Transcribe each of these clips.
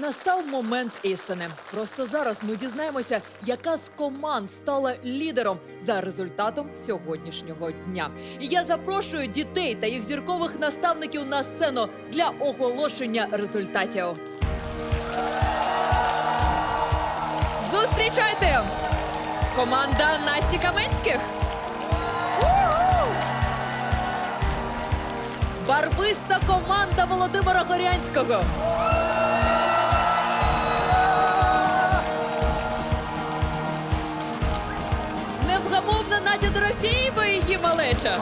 Настав момент істини. Просто зараз ми дізнаємося, яка з команд стала лідером за результатом сьогоднішнього дня. І я запрошую дітей та їх зіркових наставників на сцену для оголошення результатів. Зустрічайте! Команда Насті Каменських. Барвиста команда Володимира Горянського. Надя Дорофєєва і її малеча.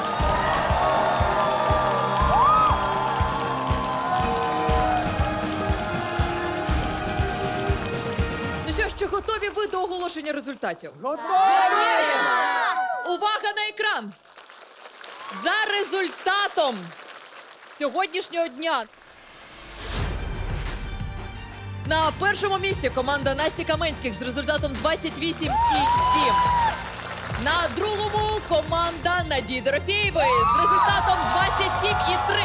Ну що ж, чи готові ви до оголошення результатів? Готові! Увага на екран! За результатом сьогоднішнього дня на першому місці команда Насті Каменських з результатом 28 і 7. На другому команда Надії Дорофєєвої з результатом 27 і 3.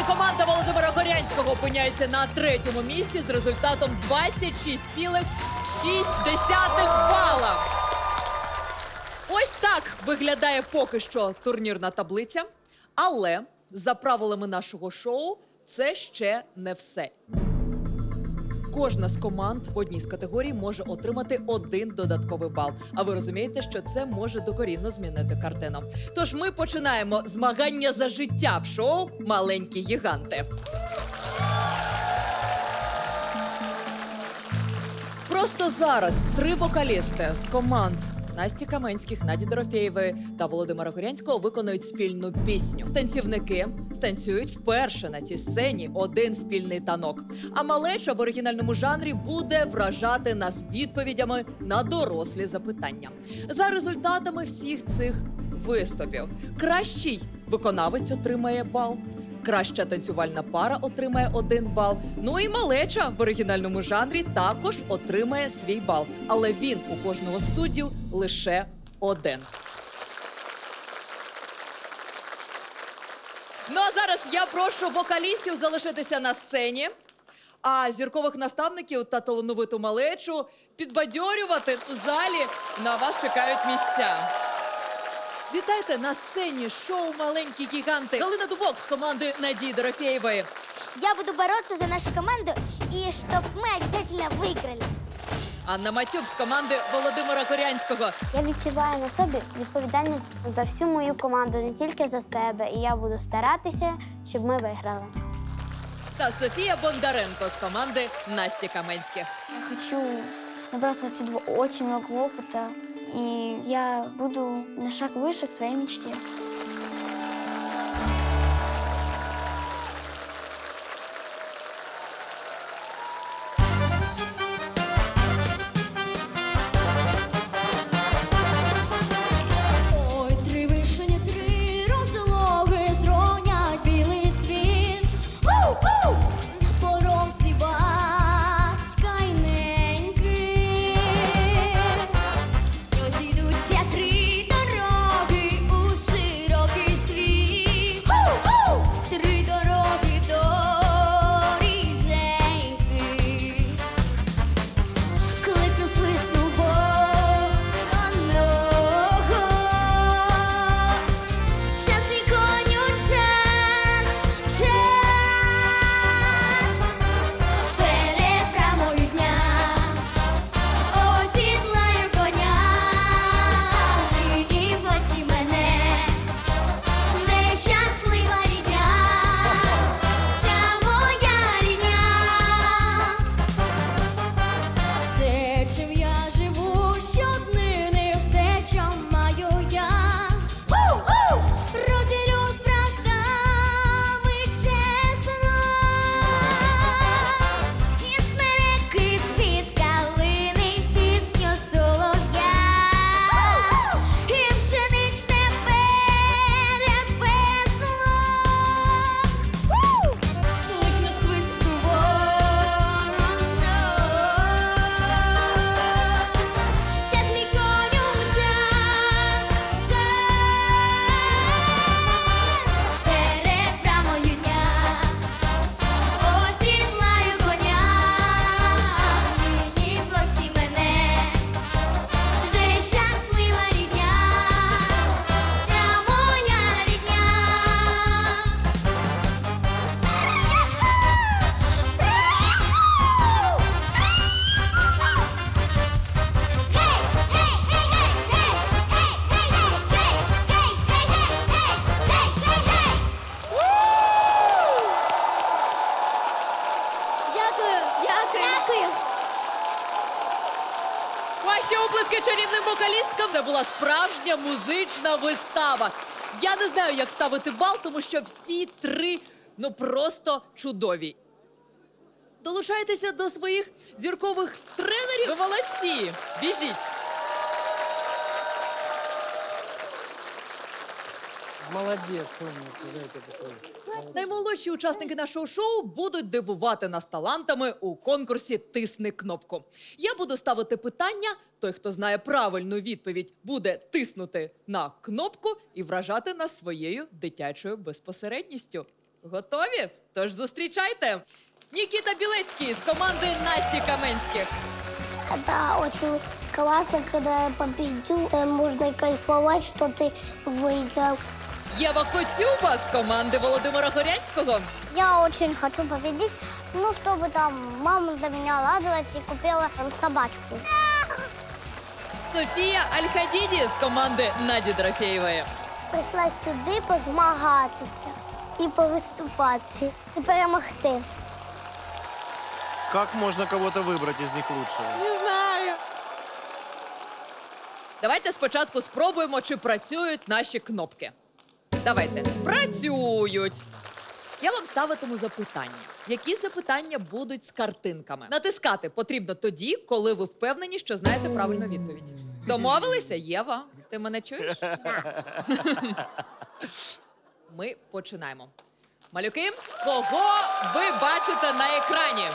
І команда Володимира Горянського опиняється на третьому місці з результатом 26,6 бала. Ось так виглядає поки що турнірна таблиця. Але за правилами нашого шоу це ще не все. Кожна з команд в одній з категорій може отримати один додатковий бал. А ви розумієте, що це може докорінно змінити картину. Тож ми починаємо змагання за життя в шоу Маленькі гіганти. Просто зараз три вокалісти з команд Насті Каменських, Наді Дорофєєвої та Володимира Горянського виконують спільну пісню. Танцівники станцюють вперше на цій сцені один спільний танок. А малеча в оригінальному жанрі буде вражати нас відповідями на дорослі запитання. За результатами всіх цих виступів кращий виконавець отримає бал. Краща танцювальна пара отримає один бал. Ну і малеча в оригінальному жанрі також отримає свій бал. Але він у кожного з суддів лише один. Ну а зараз я прошу вокалістів залишитися на сцені, а зіркових наставників та талановиту малечу підбадьорювати у залі. На вас чекають місця. Вітайте на сцені шоу Маленькі гіганти. Галина Дубок з команди Надії Дорофєєвої. Я буду бороться за нашу команду и чтоб мы обязательно выиграли. Анна Матюк з команди Володимира Корянського. Я відчуваю на собі відповідальність за всю мою команду, не тільки за себе. І я буду старатися, щоб ми виграли. Та Софія Бондаренко з команди Насті Каменських. Я хочу набраться отсюда очень много опыта, и я буду на шаг выше к своей мечте. Чарівним вокалісткам. Це була справжня музична вистава. Я не знаю, як ставити бал, тому що всі три ну просто чудові. Долучайтеся до своїх зіркових тренерів. Ви молодці! Біжіть! Молодец, умница, дайте такой. Наймолодші учасники нашого шоу будуть дивувати нас талантами у конкурсі Тисни кнопку. Я буду ставити питання. Той, хто знає правильну відповідь, буде тиснути на кнопку і вражати нас своєю дитячою безпосередністю. Готові? Тож зустрічайте! Нікіта Білецький з команди Насті Каменських. Это очень классно, когда я победил. Э, Можно кайфовать, что ты выиграл. Єва Коцюба з команди Володимира Горянського. Я очень хочу победить, ну, чтобы там мама за меня радовалась и купила собачку. Софія Альхадіді з команди Наді Дорофєєвої. Прийшла сюди позмагатися і повиступати, і перемогти. Как можно кого-то выбрать из них лучшего? Давайте спочатку спробуємо, чи працюють наші кнопки. Давайте. Працюють. Я вам ставитиму запитання. Які запитання будуть з картинками? Натискати потрібно тоді, коли ви впевнені, що знаєте правильну відповідь. Домовилися, Єва? Ти мене чуєш? Ми починаємо. Малюки, кого ви бачите на екрані?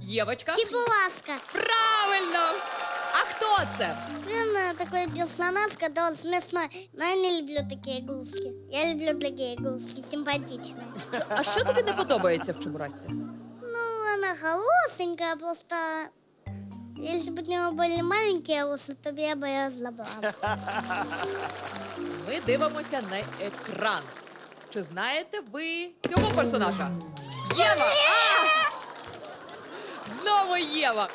Євочка. Чебуласка. Правильно! А хто це? Он э, такой персонаж, когда он смешной. Но я не люблю такие игрушки. Я люблю такие игрушки, симпатичные. А що тобі не подобається в Чебурасті? Ну, она хорошенькая, просто... Если бы у него были маленькие уши, то я бы ее забрала. Ми дивимося на екран. Чи знаєте ви цього персонажа? Єва! А! Знову Єва!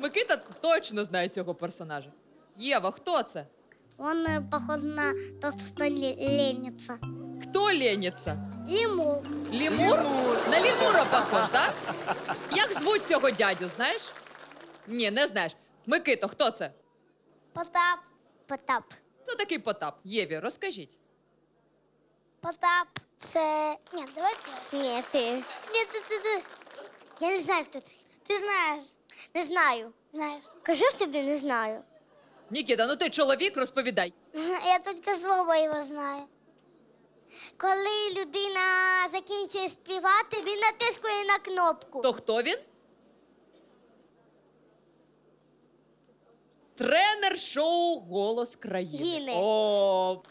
Микита точно знає цього персонажа. Єва, хто це? Он э, похож на тот, кто ле- ленится. Хто лениться? Лемур. Лімур? На лімура похож, так? Як звуть цього дядю, знаєш? Ні, не знаєш. Микито, хто це? Потап. Потап. Хто такий Потап? Єві, розкажіть. Потап. Це. Ні, давайте. Нет, ты. Ні, ти, ти, ти. Я не знаю, хто це. Ти знаєш. Не знаю. Знаєш. Кажу тобі, не знаю. Нікіта, ну ти чоловік, розповідай. Я тільки слово його знаю. Коли людина закінчує співати, він натискує на кнопку. То хто він? Тренер шоу Голос країни. Гіни. О,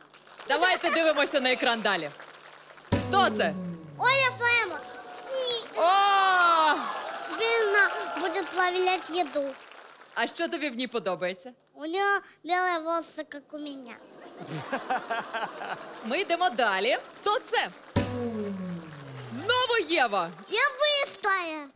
давайте дивимося на екран далі. Хто це? Оля Флемок. О! Вильно будет плавлять еду. А що тобі в ній подобається? У нее белые волосы, как у меня. Ми йдемо далі. Хто це? Знову Єва. Я быстрая.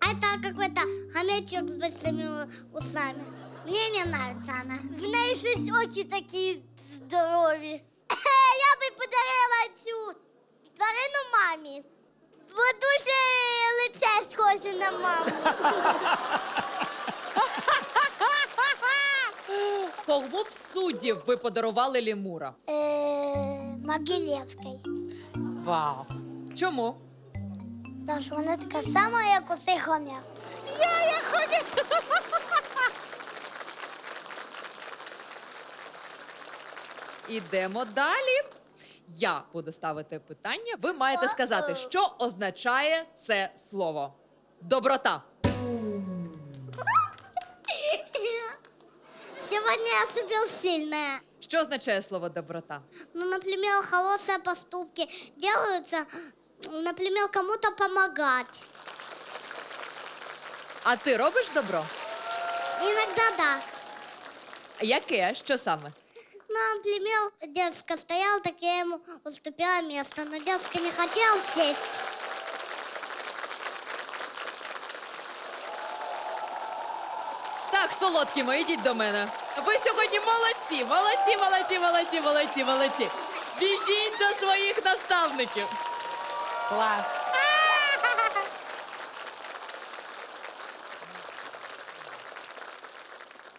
А это какой-то хомячок с большими усами. Мне не нравится она. В неї щось очі такі здорові. Я би подарила цю тварину мамі. Бо дуже лице схоже на маму. Кому б суддів ви подарували лімура? Е, Могилєвський. Вау. Чому? Тому що вона така сама, як оцей хомяк. Я, я хочу. Ідемо далі. Я буду ставити питання. Ви маєте сказати, що означає це слово. Доброта. я супер сильная. Що означає слово доброта? Ну, например, хорошие поступки делаются, например, кому-то помогать. А ти робиш добро? Иногда да. Яке? Що саме? Ну, например, дедушка стоял, так я ему уступила место, но дедушка не хотел сесть. Так, солодкі мої, йдіть до мене. Ви сьогодні молодці, молодці, молодці, молодці, молодці, молодці. Біжіть до своїх наставників. Класс.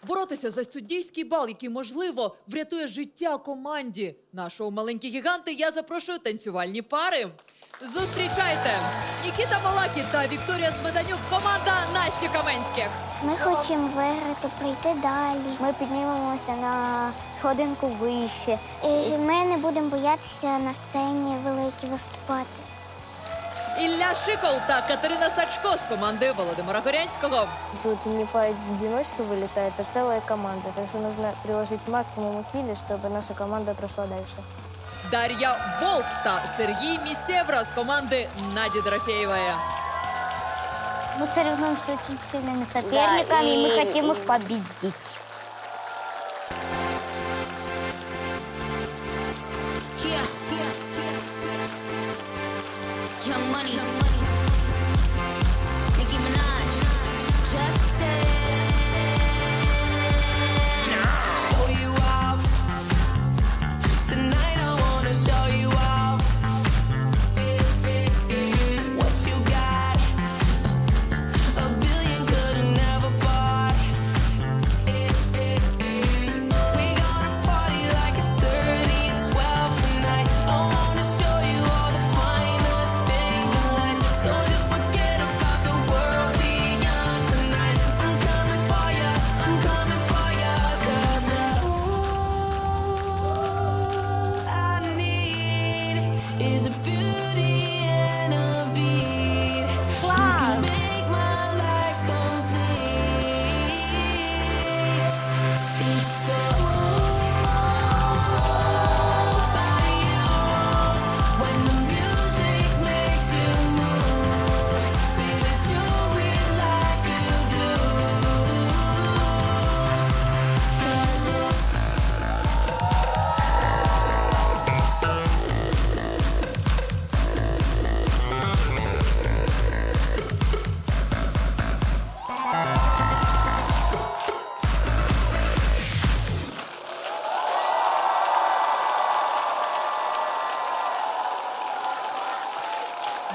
боротися за суддівський бал, який, можливо, врятує життя команді нашого маленькі гіганти. Я запрошую танцювальні пари. Зустрічайте Нікіта Малакі та Вікторія Сметанюк. Команда Насті Каменських. Ми хочемо виграти, прийти далі. Ми піднімемося на сходинку вище. І ми не будемо боятися на сцені великій виступати. Ілля Шиков та Катерина Сачко з команди Володимира Горянського. Тут не поодиночке вылетает, а целая команда. Так что нужно приложить максимум усилий, чтобы наша команда прошла дальше. Дар'я Волк та Сергій Місєвра з команди Наді Дорофеєвої. Мы соревнуемся с очень сильными соперниками, и мы хотим их победить.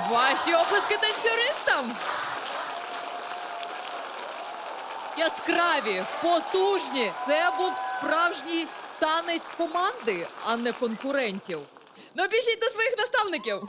Ваші оплески танцюристам. Яскраві, потужні. Це був справжній танець команди, а не конкурентів. Ну, до своїх наставників.